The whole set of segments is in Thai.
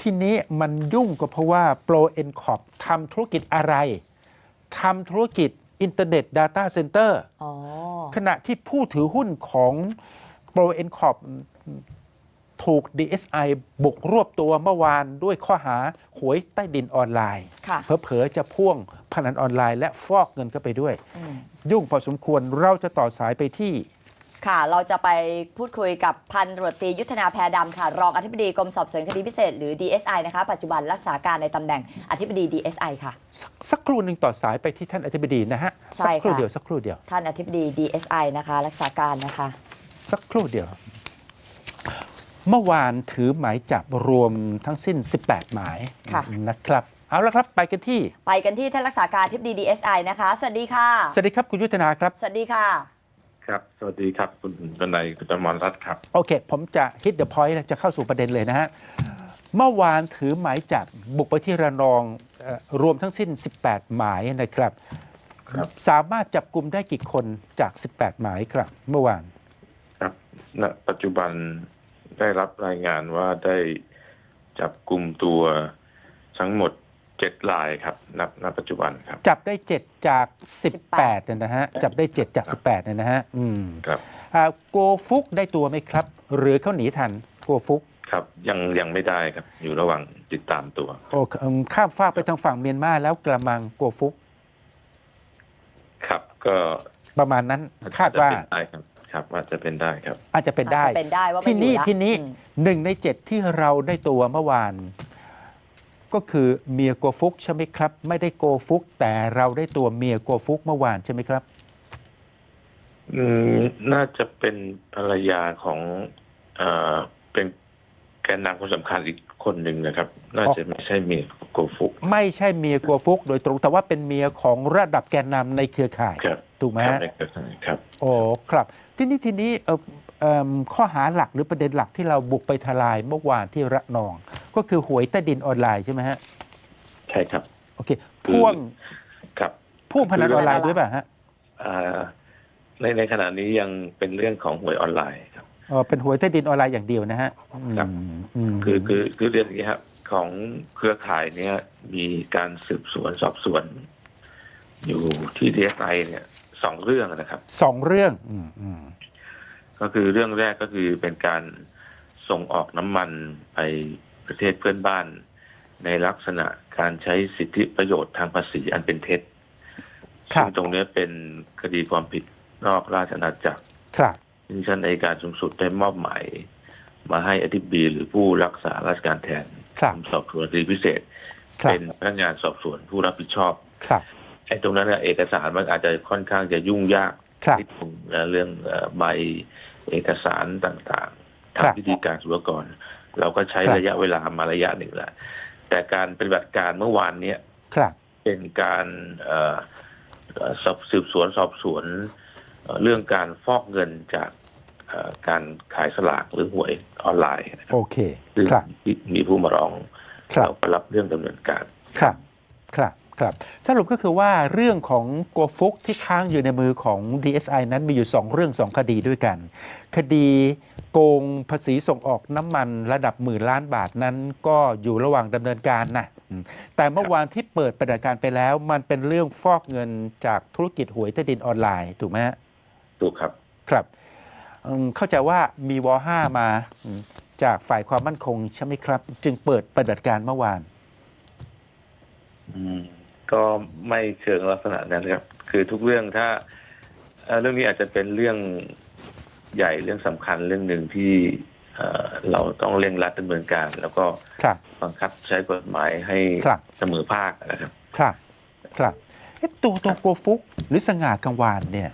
ทีนี้มันยุ่งก็เพราะว่าโปรเอ็นคอปทำธุรกิจอะไรทำธุรกิจอินเทอร์เน็ต Data Center อ๋อขณะที่ผู้ถือหุ้นของโปรเอ็นคอปถูก DSI บุกรวบตัวเมื่อวานด้วยข้อหาหวยใต้ดินออนไลน์ค่ะเผลอๆจะพ่วงพนันออนไลน์และฟอกเงินเข้าไปด้วยอืมยุ่งพอสมควรเราจะต่อสายไปที่ ค่ะ เราจะไปพูดคุยกับพันตำรวจตรียุทธนาแพรดำค่ะ รองอธิบดีกรมสอบสวนคดีพิเศษหรือ DSI นะคะ ปัจจุบันรักษาการในตำแหน่งอธิบดี DSI ค่ะสักสักครู่หนึ่งต่อสายไปที่ท่านอธิบดีนะฮะ ใช่สัครู่ค่ะ เดียวสักครู่เดียว ท่านอธิบดี DSI นะคะ รักษาการนะคะ สักครู่เดียว เมื่อวานถือหมายจับรวมทั้งสิ้น 18 หมายค่ะ นะครับ เอาละครับไปกันที่ ไปกันที่ท่านรักษาการอธิบดี DSI นะคะ สวัสดีค่ะ สวัสดีครับคุณยุทธนาครับ สวัสดีค่ะ ครับ สวัสดีครับ คุณดนัยคุณจมรรัตน์ครับ โอเค ผมจะ hit the point แล้วจะเข้าสู่ประเด็นเลยนะฮะ เมื่อวานถือหมายจับบุกไปที่ระนองเอ่อรวมทั้งสิ้น 18 หมายนะครับ ครับ สามารถจับกลุ่มได้กี่คนจาก 18 หมายครับ เมื่อวาน ครับณปัจจุบันได้รับรายงานว่าได้จับกลุ่มตัวทั้งหมด เจ็ดรายครับณณปัจจุบันครับ จับได้ 7 จาก 18เนี่ยนะฮะจับได้ 7 จาก 18เนี่ยนะฮะอืมครับ อ่าโกฟุกได้ตัวไหมครับ หรือเขาหนีทันโกฟุกครับยังยังไม่ได้ครับ อยู่ระหว่างติดตามตัว โอ้อืมข้ามฟากไปทางฝั่งเมียนมาแล้วกระมังโกฟุกครับก็ประมาณนั้นคาดว่าจะเป็นได้ครับครับว่าจะเป็นได้ครับ อาจจะเป็นได้ อาจจะเป็นได้ว่าไม่ที่นี่อยู่ละที่นี้อืม หนึ่งในเจ็ดที่เราได้ตัวเมื่อวาน ก็คือเมียโกฟุกใช่ไหมครับ ไม่ได้โกฟุก แต่เราได้ตัวเมียโกฟุกเมื่อวานใช่ไหมครับ อืมน่าจะเป็นภรรยาของเอ่อเป็นแกนนำคนสำคัญอีกคนหนึ่งนะครับ น่าจะไม่ใช่เมียโกฟุก ไม่ใช่เมียโกฟุก โดยตรงแต่ว่าเป็นเมียของระดับแกนนำในเครือข่าย ครับถูกไหมครับฮะในเครือข่ายครับ โอ้ครับ ที่นี้ทีนี้เอ่อเอิ่ม ข้อหาหลักหรือประเด็นหลักที่เราบุกไปทลายเมื่อวานที่ระนอง ก็คือหวยใต้ดินออนไลน์ใช่ไหมฮะใช่ครับโอเคพ่วงครับพ่วงพนันออนไลน์ด้วยป่ะฮะอ่าในในขณะนี้ยังเป็นเรื่องของหวยออนไลน์ครับอ๋อเป็นหวยใต้ดินออนไลน์อย่างเดียวนะฮะครับอืมมคือคือคือเรื่องนี้ครับของเครือข่ายเนี้ยมีการสืบสวนสอบสวน อยู่ที่ดีเอสไอเนี่ยสองเรื่องนะครับสองเรื่อง อืมอืม ก็คือเรื่องแรกก็คือเป็นการส่งออกน้ำมันไปประเทศเพื่อนบ้าน ในลักษณะการใช้สิทธิประโยชน์ทางภาษีอันเป็นเท็จครัซึ่บงตรงเนี้ยเป็นคดีความผิดนอกราชอาณาจักรครับที่ชั้นอัยการสูงสุดได้มอบหมายมาให้อธิบดีหรือผู้รักษาราชการแทนครับกรมสอบสวนคดีพิเศษครับเป็นพนักงานสอบสวนผู้รับผิดชอบครับไอ้ตรงนั้นเนี่ยเอกสารมันอาจจะค่อนข้างจะยุ่งยากครับนิดนึงนะเรื่องเอ่อใบ เอกสารต่างๆครับทำพิธีการศุลกากร เราก็ใช้ครับระยะเวลามาระยะหนึ่งแล้วแต่การปฏิบัติการเมื่อวานเนี้ยครับเป็นการเอ่อเอ่อสอบสืบสวนสอบสวนเอ่อเรื่องการฟอกเงินจากเอ่อการขายสลากหรือหวยออนไลน์นะครับโอเคซึ่งครับมีผู้มาร้องครับเราก็รับเรื่องดำเนินการครับครับ ครับสรุปก็คือว่าเรื่องของโกฟุกที่ค้างอยู่ในมือของ DSI นั้นมีอยู่ 2 เรื่อง 2 คดีด้วยกัน คดีโกงภาษีส่งออกน้ำมันระดับหมื่นล้านบาทนั้นก็อยู่ระหว่างดำเนินการนะอืมแต่เมื่อวานที่เปิดปฏิบัติการไปแล้ว มันเป็นเรื่องฟอกเงินจากธุรกิจหวยใต้ดินออนไลน์ถูกไหมฮะถูกครับครับอืมเข้าใจว่ามีวห้ามาอืมจากฝ่ายความมั่นคงใช่ไหมครับ จึงเปิดปฏิบัติการเมื่อวาน อืม ก็ไม่เชิงลักษณะนั้นครับ คือทุกเรื่องถ้าเอ่อเรื่องนี้อาจจะเป็นเรื่องใหญ่เรื่องสำคัญเรื่องหนึ่งที่เอ่อเราต้องเร่งรัดดำเนินการ แล้วก็ครับบังคับใช้กฎหมายให้ครับเสมอภาคนะครับ ครับ ครับเอ๊ะตัวตัวโกฟุกหรือสง่ากังวานเนี่ย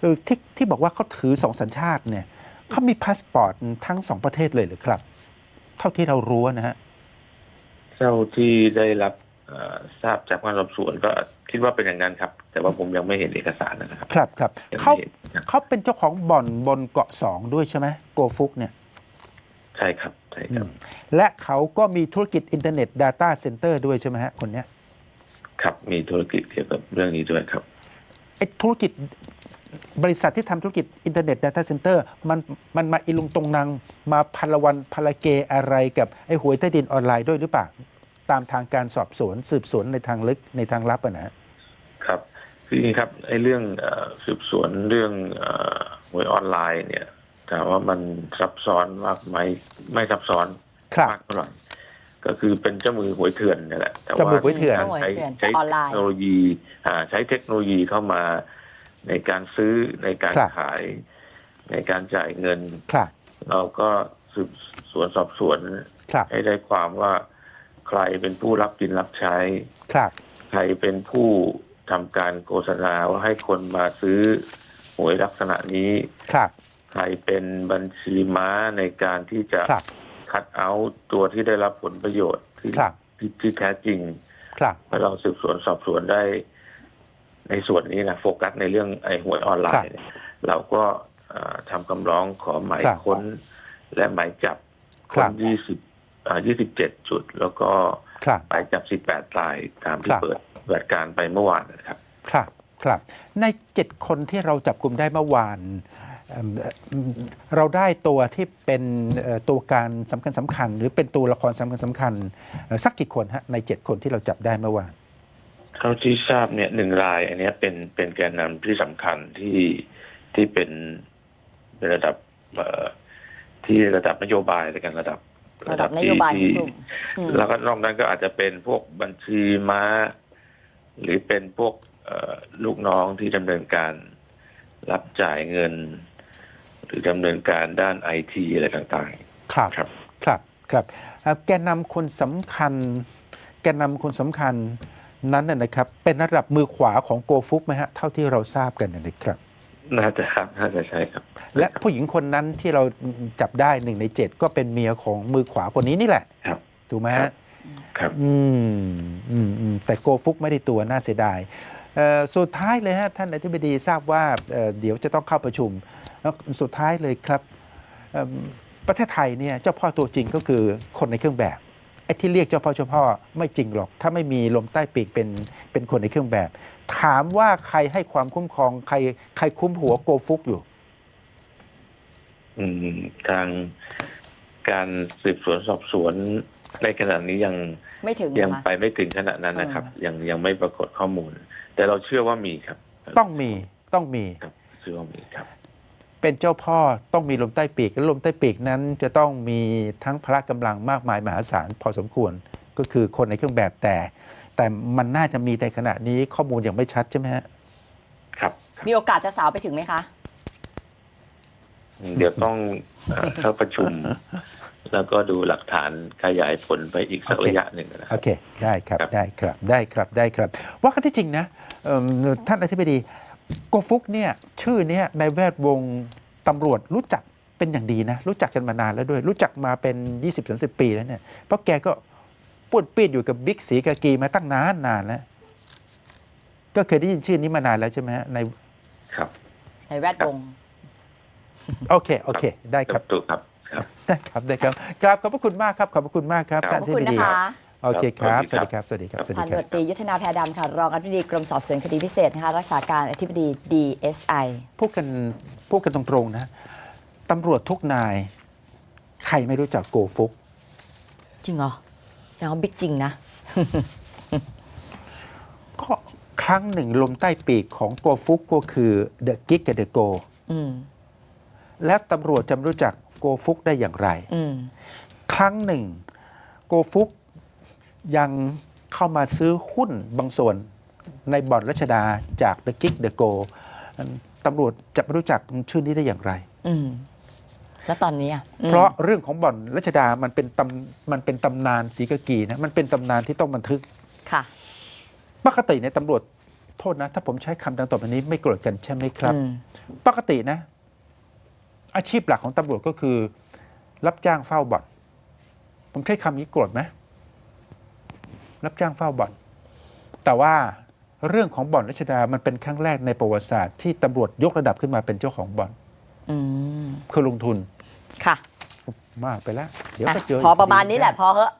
เออที่ที่บอกว่าเขาถือสองสัญชาติเนี่ยเขามีพาสปอร์ตทั้งสองประเทศเลยหรือครับ เท่าที่เรารู้นะฮะเจ้าที่ได้รับเอ่อ ทราบจากการสอบสวนก็คิดว่าเป็นอย่างนั้นครับ แต่ว่าผมยังไม่เห็นเอกสารนะครับ ครับครับยังเขาไม่เห็นครับเขาเป็นเจ้าของบ่อนบนเกาะสองด้วยใช่ไหมโกฟุกเนี่ย ใช่ครับใช่ครับ และเขาก็มีธุรกิจอินเทอร์เน็ต Data Center ด้วยใช่ไหมฮะคนเนี้ย ครับมีธุรกิจเกี่ยวกับเรื่องนี้ด้วยครับไอ้ธุรกิจบริษัทที่ทำธุรกิจอินเทอร์เน็ต Data Center มันมันมาอิลุงตรงนางมาพันละวันพนละเกอะไรกับไอ้หวยใต้ดินออนไลน์ด้วยหรือเปล่า ตามทางการสอบสวน สืบสวนในทางลึกในทางลับอะนะครับคืออย่างนี้ครับไอ้เรื่องเอ่อสืบสวนเรื่องเอ่อหวยออนไลน์เนี่ยถามว่ามันซับซ้อนมากไหมไม่ซับซ้อนครับมากเท่าไหร่ก็คือเป็นเจ้ามือหวยเถื่อนนี่แหละแต่เจ้ามือหวยเถื่อนการใช้เจ้ามือหวยเถื่อนใช้แต่ออนไลเทน์คโนโลยีอ่าใช้เทคโนโลยีเข้ามาในการซื้อในการครับขาย ในการจ่ายเงินครับเราก็สืบสวนสอบสวนครับให้ได้ความว่า ใครเป็นผู้รับกินรับใช้ ครับ ใครเป็นผู้ทำการโฆษณาว่าให้คนมาซื้อหวยลักษณะนี้ ครับ ใครเป็นบัญชีม้าในการที่จะครับ คัดเอาท์ตัวที่ได้รับผลประโยชน์ที่ครับ ที่ที่แท้จริง ครับเมื่อเราสืบสวนสอบสวนได้ในส่วนนี้นะโฟกัสในเรื่องไอ้หวยออนไลน์เนี่ยเราก็เอ่อทำคำร้องขอหมายครับค้นและหมายจับคครันบ ยี่สิบ ยี่สิบเจ็ดจุด แล้วก็ครับหมายจับสิบแปดรายตามที่ครับเปิดปฏิบัติการไปเมื่อวานนะครับ ครับ ครับ ในเจ็ดคนที่เราจับกลุ่มได้เมื่อวานเอิ่มเอ่อเราได้ตัวที่เป็นเอ่อตัวการสำคัญสำคัญ หรือเป็นตัวละครสำคัญสำคัญเอ่อสักกี่คนฮะในเจ็ดคนที่เราจับได้เมื่อวานเท่าที่ทราบเนี่ยหนึ่งราย อันเนี้ยเป็นเป็นแกนนำที่สำคัญที่ที่เป็นเป็นระดับเอ่อที่ระดับนโยบายในการระดับ ระดับนโยบายของที่กลุ่มอืมแล้วก็นอกนั้นก็อาจจะเป็นพวกบัญชีม้า หรือเป็นพวกเอ่อลูกน้องที่ดำเนินการรับจ่ายเงิน หรือดำเนินการด้านไอทีอะไรต่างครับๆครับครับครับเอ่อแกนนำคนสำคัญ แกนนำคนสำคัญนั้นน่ะนะครับ เป็นระดับมือขวาของโกฟุกไหมฮะ เท่าที่เราทราบกันนะนะครับ น่าจะครับน่าจะใช่ครับ และผู้หญิงคนนั้นที่เราจับได้หนึ่งในเจ็ดก็เป็นเมียของมือขวาคนนี้นี่แหละครับถูกไหมครัฮะบครับอืมอืมอืมแต่โกฟุกไม่ได้ตัวน่าเสียดายเอ่อสุดท้ายเลยฮะท่านอธิบดีทราบว่าเอ่อเดี๋ยวจะต้องเข้าประชุมแล้วสุดท้ายเลยครับเอิ่มประเทศไทยเนี่ยเจ้าพ่อตัวจริงก็คือคนในเครื่องแบบไอ้ที่เรียกเจ้าพ่อเจ้าพ่อไม่จริงหรอก ถ้าไม่มีลมใต้ปีกเป็นเป็นคนในเครื่องแบบ ถามว่าใครให้ความคุ้มครองใครใครคุ้มหัวโกฟุกอยู่ อืมทางการสืบสวนสอบสวนในขณะนี้ยังไม่ถึงยังนะคะไปไม่ถึงขนาดนั้นนะครับ ยังยังไม่ปรากฏข้อมูล แต่เราเชื่อว่ามีครับ ต้องมีต้องมีครับเชื่อว่ามีครับ เป็นเจ้าพ่อต้องมีลมใต้ปีกและลมใต้ปีกนั้น จะต้องมีทั้งพละกำลังมากมายมหาศาลพอสมควรก็คือคนในเครื่องแบบแต่ แต่มันน่าจะมีแต่ขณะนี้ข้อมูลยังไม่ชัดใช่ไหมฮะครับครับมีโอกาสจะสาวไปถึงไหมคะ เดี๋ยวต้องเอ่อเข้าประชุม แล้วก็ดูหลักฐานขยายผลไปอีกสักโอเคระยะหนึ่งนะคโอรับ เค ได้ครับครับ ได้ครับได้ครับได้ครับ ว่ากันที่จริงนะเอิ่มท่านอธิบดีโกฟุกเนี่ยชื่อเนี้ยในแวดวงตำรวจรู้จักเป็นอย่างดีนะ รู้จักกันมานานแล้วด้วย รู้จักมาเป็น 20-30 ปีแล้วเนี่ยเพราะแกก็ ปวดเปียดอยู่กับบิ๊กสีกากีมาตั้งนานนานแล้วก็เคยได้ยินชื่อนี้มานานแล้วใช่ไหมฮะในครับ ในแวดวงโอเคโอเค ได้ครับถูกครับครับได้ครับได้ครับกราบขอบพระคุณมากครับขอบพระคุณมากครับครัท่าบนขอบอธิคุณบดีนะคะโอเคครับคสรับวัสดีครับสวัสดีครับสวัสดีพันคตำรรัวบจตรียุทธนาแพรดำค่ะรองอธิบดีกรมสอบสวนคดีพิเศษนะคะรักษาการอธิบดี DSI พูดกันพูดกันตรงๆนะตำรวจทุกนาย ใครไม่รู้จักโกฟุก จริงเหรอแสดงว่าบิ๊กจริงนะ ก็ครั้งหนึ่งลมใต้ปีกของโกฟุกก็คือเดอะกิกกับเดอะโกอืมและตำรวจจะไม่รู้จักโกฟุกได้อย่างไร อืมครั้งหนึ่ง โกฟุกยังเข้ามาซื้อหุ้นบางส่วนในบ่อนรัชดาจากเดอะกิกเดอะโกตำรวจจะไม่รู้จักชื่อนี้ได้อย่างไร อืม แล้วตอนนี้อะอืมเพราะเรื่องของบ่อนรัชดามันเป็นตำมันเป็นตำนานสีกากีนะมันเป็นตำนานที่ต้องบันทึกค่ะ ปกติในยตำรวจโทษนะ ถ้าผมใช้คำดังต่อไปนี้ไม่โกรธกันใช่ไหมครับอืมปกตินะ อาชีพหลักของตำรวจก็คือ รับจ้างเฝ้าบ่อน ผมใช้คำนี้โกรธไหมรับจ้างเฝ้าบ่อน แต่ว่าเรื่องของบ่อนรัชดา มันเป็นครั้งแรกในประวัติศาสตร์ที่ตำรวจยกระดับขึ้นมาเป็นเจ้าของบ่อนอืมคือลงทุน ค่ะ มากไปแล้ว เดี๋ยวอะก็เจอพอประมาณนี้แหละพอเหอะ